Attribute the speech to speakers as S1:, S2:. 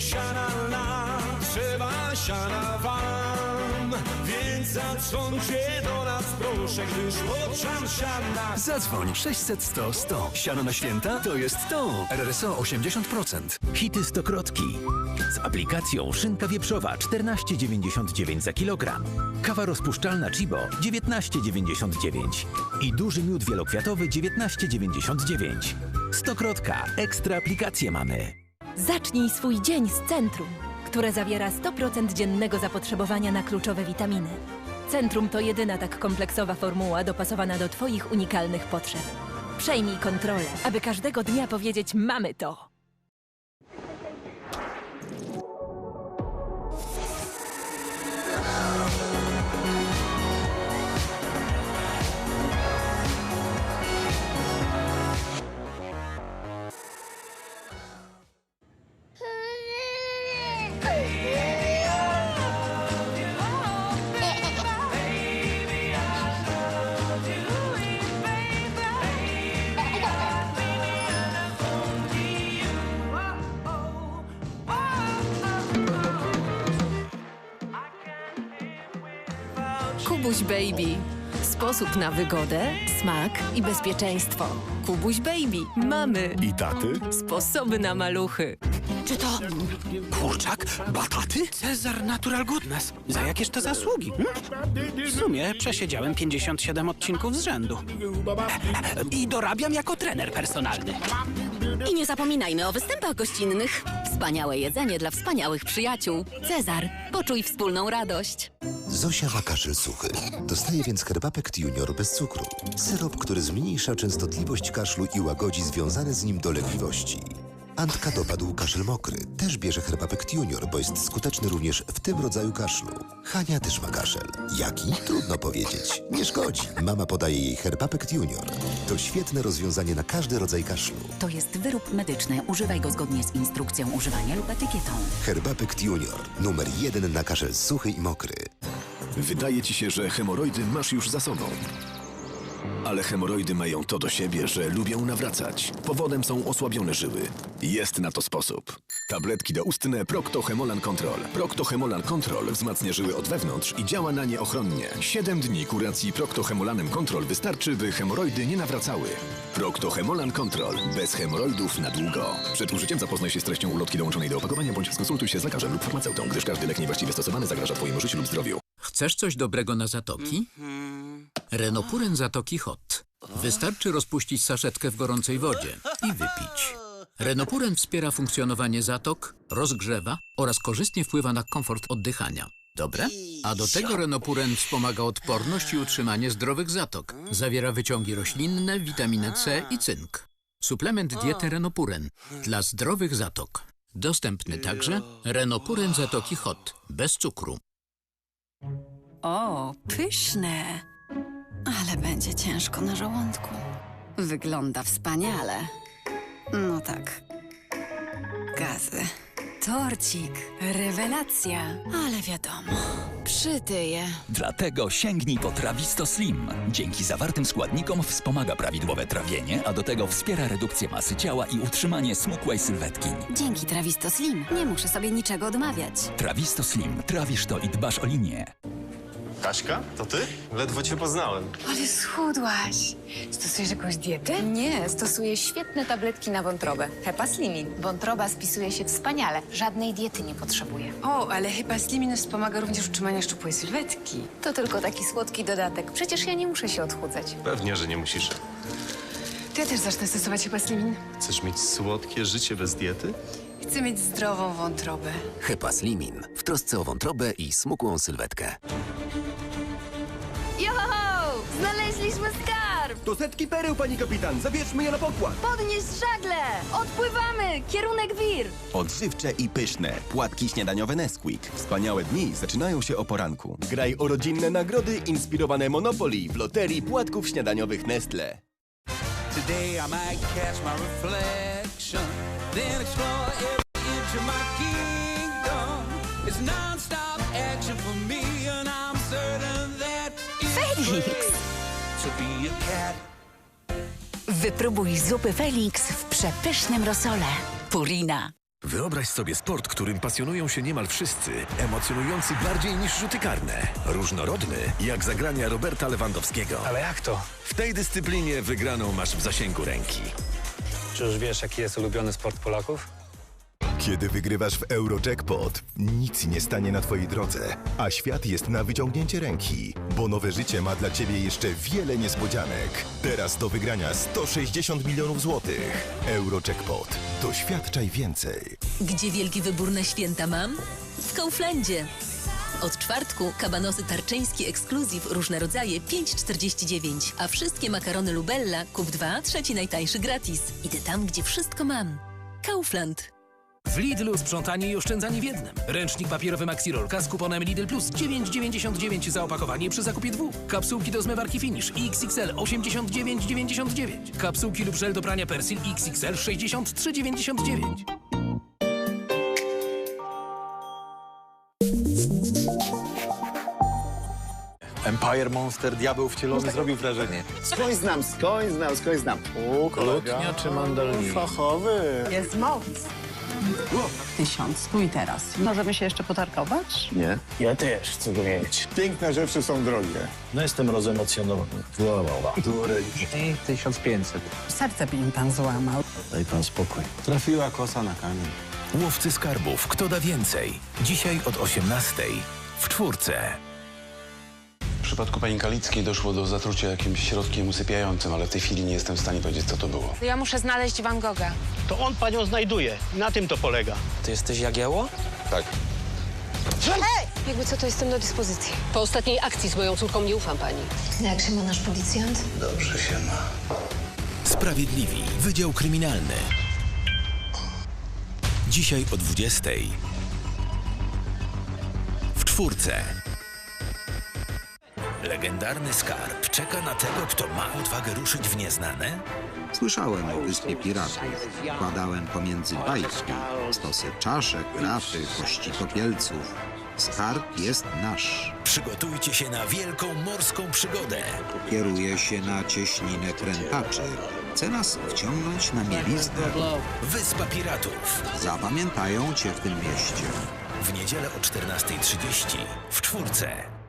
S1: siana trzeba siana wam. Więc zadzwońcie do nas proszę, gdyż potrzam siana.
S2: Zadzwoń 600 100 100. Siano na święta to jest to. RRSO 80%.
S3: Hity stokrotki. Z aplikacją szynka wieprzowa 14,99 za kilogram. Kawa rozpuszczalna Chibo 19,99. I duży miód wielokwiatowy 19,99. Stokrotka. Ekstra aplikacje mamy.
S4: Zacznij swój dzień z Centrum, które zawiera 100% dziennego zapotrzebowania na kluczowe witaminy. Centrum to jedyna tak kompleksowa formuła dopasowana do Twoich unikalnych potrzeb. Przejmij kontrolę, aby każdego dnia powiedzieć mamy to.
S5: Kubuś Baby. Sposób na wygodę, smak i bezpieczeństwo. Kubuś Baby. Mamy.
S2: I taty?
S5: Sposoby na maluchy.
S6: Czy to kurczak, bataty? Cezar Natural Goodness. Za jakież to zasługi? Hmm? W sumie przesiedziałem 57 odcinków z rzędu. I dorabiam jako trener personalny.
S7: I nie zapominajmy o występach gościnnych. Wspaniałe jedzenie dla wspaniałych przyjaciół. Cezar, poczuj wspólną radość.
S8: Zosia ma kaszel suchy. Dostaje więc Herbapekt Junior bez cukru. Syrop, który zmniejsza częstotliwość kaszlu i łagodzi związane z nim dolegliwości. Antka dopadł kaszel mokry. Też bierze Herbapekt Junior, bo jest skuteczny również w tym rodzaju kaszlu. Hania też ma kaszel. Jaki? Trudno powiedzieć. Nie szkodzi. Mama podaje jej Herbapekt Junior. To świetne rozwiązanie na każdy rodzaj kaszlu.
S7: To jest wyrób medyczny. Używaj go zgodnie z instrukcją używania lub etykietą.
S8: Herbapekt Junior. Numer jeden na kaszel suchy i mokry.
S2: Wydaje ci się, że hemoroidy masz już za sobą. Ale hemoroidy mają to do siebie, że lubią nawracać. Powodem są osłabione żyły. Jest na to sposób. Tabletki doustne Procto-Hemolan Control. Procto-Hemolan Control wzmacnia żyły od wewnątrz i działa na nie ochronnie. 7 dni kuracji Procto-Hemolanem Control wystarczy, by hemoroidy nie nawracały. Procto-Hemolan Control. Bez hemoroidów na długo. Przed użyciem zapoznaj się z treścią ulotki dołączonej do opakowania bądź skonsultuj się z lekarzem lub farmaceutą, gdyż każdy lek niewłaściwie stosowany zagraża Twojemu życiu lub zdrowiu.
S9: Chcesz coś dobrego na zatoki? Renopuren Zatoki Hot. Wystarczy rozpuścić saszetkę w gorącej wodzie i wypić. Renopuren wspiera funkcjonowanie zatok, rozgrzewa oraz korzystnie wpływa na komfort oddychania. Dobre? A do tego Renopuren wspomaga odporność i utrzymanie zdrowych zatok. Zawiera wyciągi roślinne, witaminę C i cynk. Suplement diety Renopuren dla zdrowych zatok. Dostępny także Renopuren Zatoki Hot bez cukru.
S10: O, pyszne. Ale będzie ciężko na żołądku. Wygląda wspaniale. No tak. Gazy. Torcik. Rewelacja. Ale wiadomo. Przytyję.
S3: Dlatego sięgnij po Trawisto Slim. Dzięki zawartym składnikom wspomaga prawidłowe trawienie, a do tego wspiera redukcję masy ciała i utrzymanie smukłej sylwetki.
S10: Dzięki Trawisto Slim nie muszę sobie niczego odmawiać.
S3: Trawisto Slim. Trawisz to i dbasz o linię.
S11: Kaśka? To ty? Ledwo cię poznałem.
S12: Ale schudłaś. Stosujesz jakąś dietę?
S13: Nie, stosuję świetne tabletki na wątrobę. Hepaslimin. Wątroba spisuje się wspaniale. Żadnej diety nie potrzebuje.
S12: O, ale Hepaslimin wspomaga również utrzymanie szczupłej sylwetki.
S13: To tylko taki słodki dodatek. Przecież ja nie muszę się odchudzać.
S11: Pewnie, że nie musisz.
S12: To ja też zacznę stosować Hepaslimin.
S11: Chcesz mieć słodkie życie bez diety?
S12: Chcę mieć zdrową wątrobę.
S14: Hepaslimin. W trosce o wątrobę i smukłą sylwetkę.
S15: To setki pereł, pani kapitan. Zabierzmy je na pokład.
S16: Podnieś żagle! Odpływamy! Kierunek wir!
S15: Odżywcze i pyszne. Płatki śniadaniowe Nesquik. Wspaniałe dni zaczynają się o poranku. Graj o rodzinne nagrody inspirowane Monopoly w loterii płatków śniadaniowych Nestle.
S1: Today I might catch my reflection, then explore every inch of my kingdom. It's non-stop
S7: Wypróbuj zupy Felix w przepysznym rosole. Purina.
S2: Wyobraź sobie sport, którym pasjonują się niemal wszyscy, emocjonujący bardziej niż rzuty karne, różnorodny jak zagrania Roberta Lewandowskiego.
S17: Ale jak to?
S2: W tej dyscyplinie wygraną masz w zasięgu ręki.
S17: Czy już wiesz, jaki jest ulubiony sport Polaków?
S18: Kiedy wygrywasz w Eurojackpot, nic nie stanie na Twojej drodze, a świat jest na wyciągnięcie ręki, bo nowe życie ma dla Ciebie jeszcze wiele niespodzianek. Teraz do wygrania 160 milionów złotych. Eurojackpot. Doświadczaj więcej.
S19: Gdzie wielki wybór na święta mam? W Kauflandzie. Od czwartku kabanosy tarczyński ekskluzyw różne rodzaje 5,49, a wszystkie makarony Lubella kup 2, trzeci najtańszy gratis. Idę tam, gdzie wszystko mam. Kaufland.
S20: W Lidlu sprzątanie i oszczędzanie w jednym. Ręcznik papierowy Maxirolka z kuponem Lidl Plus 9,99 za opakowanie przy zakupie dwóch. Kapsułki do zmywarki Finish XXL 89,99. Kapsułki lub żel do prania Persil XXL 63,99.
S21: Empire Monster, diabeł wcielony, zrobił wrażenie.
S22: Skądś znam, skądź znam, skądź znam. U, kolega.
S21: Lutnia czy mandolin?
S22: Fachowy.
S23: Jest moc. Tysiąc, tu i teraz. Możemy się jeszcze potargować?
S22: Nie. Ja też chcę go mieć. Piękne rzeczy są drogie.
S21: No jestem rozemocjonowany. Wow.
S22: I 1500.
S23: Serce by im pan złamał.
S21: Daj pan spokój. Trafiła kosa na kamień.
S2: Łowcy skarbów. Kto da więcej? Dzisiaj od 18 w czwórce.
S24: W przypadku pani Kalickiej doszło do zatrucia jakimś środkiem usypiającym, ale w tej chwili nie jestem w stanie powiedzieć, co to było.
S13: Ja muszę znaleźć Van Gogha.
S25: To on panią znajduje. Na tym to polega.
S26: Ty jesteś Jagiełło?
S24: Tak.
S13: Hej! Jakby co, to jestem do dyspozycji.
S27: Po ostatniej akcji z moją córką nie ufam pani.
S13: Jak się ma nasz policjant?
S24: Dobrze się ma.
S2: Sprawiedliwi. Wydział Kryminalny. Dzisiaj o 20 w czwórce. Legendarny skarb czeka na tego, kto ma odwagę ruszyć w nieznane?
S28: Słyszałem o Wyspie Piratów. Badałem pomiędzy bajki, stosy czaszek, grafy, kości topielców. Skarb jest nasz.
S2: Przygotujcie się na wielką morską przygodę.
S28: Kieruje się na cieśninę krętaczy. Chce nas wciągnąć na mieliznę.
S2: Wyspa Piratów.
S28: Zapamiętają cię w tym mieście.
S2: W niedzielę o 14.30 w czwórce.